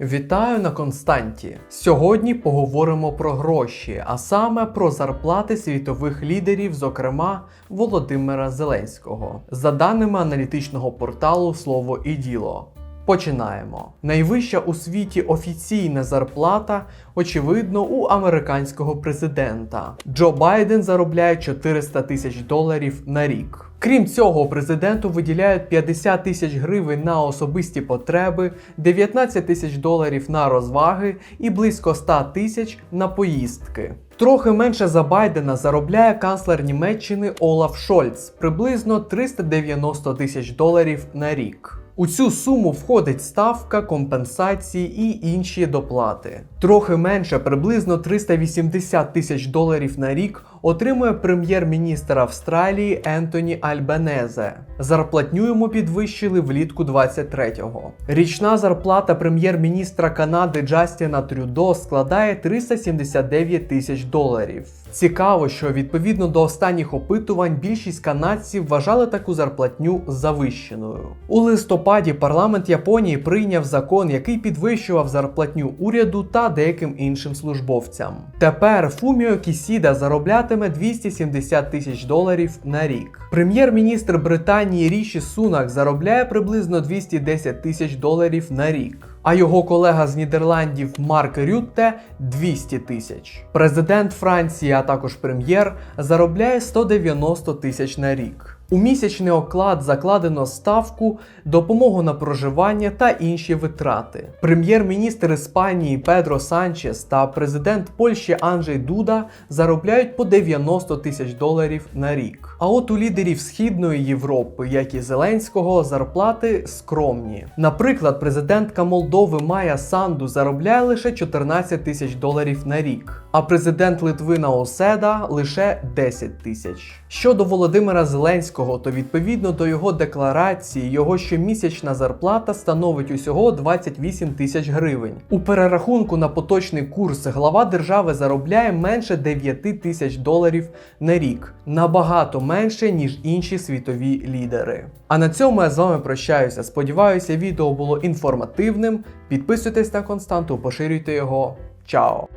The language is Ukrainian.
Вітаю на Константі. Сьогодні поговоримо про гроші, а саме про зарплати світових лідерів, зокрема Володимира Зеленського. За даними аналітичного порталу Слово і діло. Починаємо. Найвища у світі офіційна зарплата, очевидно, у американського президента. Джо Байден заробляє 400 тисяч доларів на рік. Крім цього, президенту виділяють 50 тисяч гривень на особисті потреби, 19 тисяч доларів на розваги і близько 100 тисяч на поїздки. Трохи менше за Байдена заробляє канцлер Німеччини Олаф Шольц приблизно 390 тисяч доларів на рік. У цю суму входить ставка, компенсації і інші доплати. Трохи менше, приблизно 380 тисяч доларів на рік отримує прем'єр-міністр Австралії Ентоні Альбанезе. Зарплатню йому підвищили влітку 23-го. Річна зарплата прем'єр-міністра Канади Джастіна Трюдо складає 379 тисяч доларів. Цікаво, що відповідно до останніх опитувань більшість канадців вважали таку зарплатню завищеною. У листопаді парламент Японії прийняв закон, який підвищував зарплатню уряду та деяким іншим службовцям. Тепер Фуміо Кісіда зароблятиме 270 тисяч доларів на рік. Прем'єр-міністр Британії Ріші Сунак заробляє приблизно 210 тисяч доларів на рік. А його колега з Нідерландів Марк Рютте 200 тисяч. Президент Франції, а також прем'єр, заробляє 190 тисяч на рік. У місячний оклад закладено ставку, допомогу на проживання та інші витрати. Прем'єр-міністр Іспанії Педро Санчес та президент Польщі Анджей Дуда заробляють по 90 тисяч доларів на рік. А от у лідерів Східної Європи, як і Зеленського, зарплати скромні. Наприклад, президентка Молдови Майя Санду заробляє лише 14 тисяч доларів на рік, а президент Литви Наоседа лише 10 тисяч. Щодо Володимира Зеленського, то відповідно до його декларації, його щомісячна зарплата становить усього 28 тисяч гривень. У перерахунку на поточний курс глава держави заробляє менше 9 тисяч доларів на рік, набагато менше ніж інші світові лідери. А на цьому я з вами прощаюся. Сподіваюся, відео було інформативним. Підписуйтесь на константу, поширюйте його. Чао!